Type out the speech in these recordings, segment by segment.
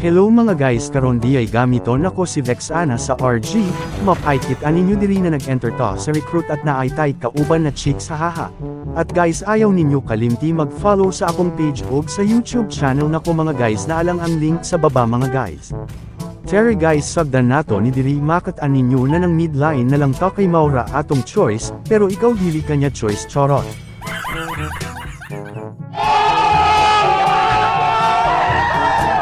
Hello mga guys karon di ay gamiton ako si Vexana sa RG, mapaikit aninyo diri na nag-enter to sa recruit at naay tight kauban na chicks hahaha. At guys ayaw ninyo kalimti mag-follow sa akong page og sa YouTube channel na ko mga guys na alang ang link sa baba mga guys. Terry guys sagdan nato ni diri makat aninyo na ng midline na lang to kay Maura atong choice, pero ikaw dili kanya choice charot.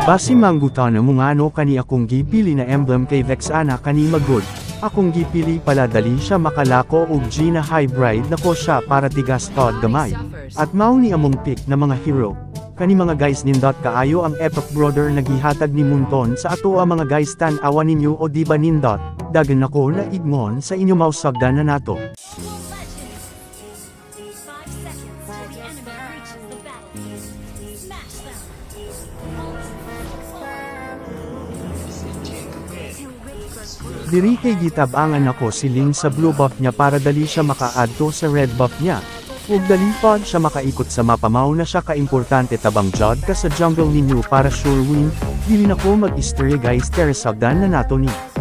Basi manggutana mo nga no kani akong gipili na emblem kay Vexana kani magod. Akong gipili pala dali siya makalako og Gina hybrid na ko siya para tigas tod gamay. At mao ni among pick na mga hero. Kani mga guys nindot kaayo ang epic brother nagihatag ni Munton sa ato ang mga guys tan awan ninyo o di ba nindot. Dagan ako na igmon sa inyo mausagdan na nato. Five seconds Diri kay gitabangan ako si Ling sa blue buff niya para dali siya makaadto sa red buff niya. Ug dali pod siya makaikot sa mapamaw na siya kaimportante tabang jod ka sa jungle ninyo para sure win, dili na ko mag-istorya guys teresagdan na nato ni.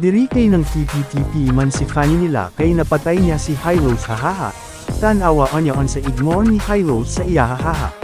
Diri ng TPTP man si Fanny nila kay napatay niya si Hyros hahaha. Tanawa niya on sa igmoon ni Hyros sa iya hahaha.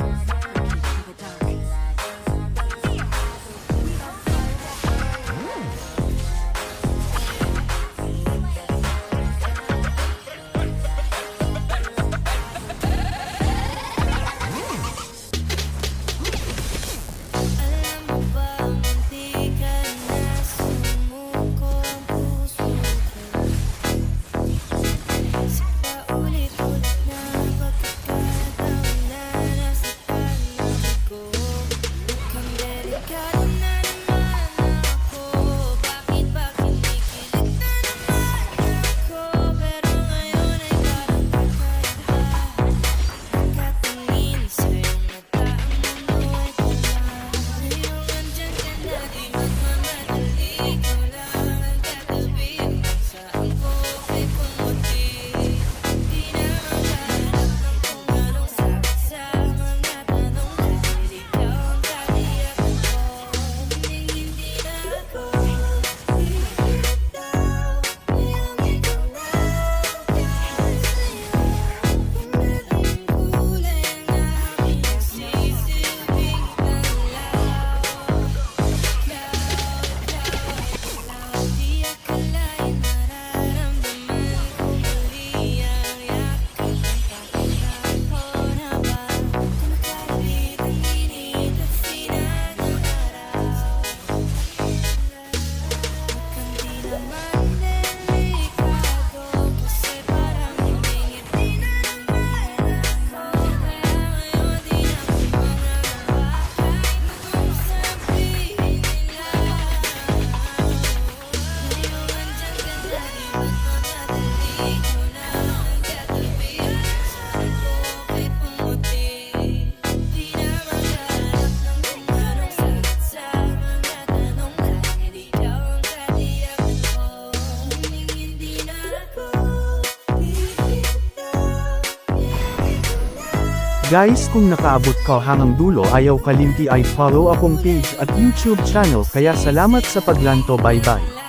Guys kung nakaabot ka hanggang dulo ayaw kalimti ay follow akong page at YouTube channel kaya salamat sa paglanto bye bye.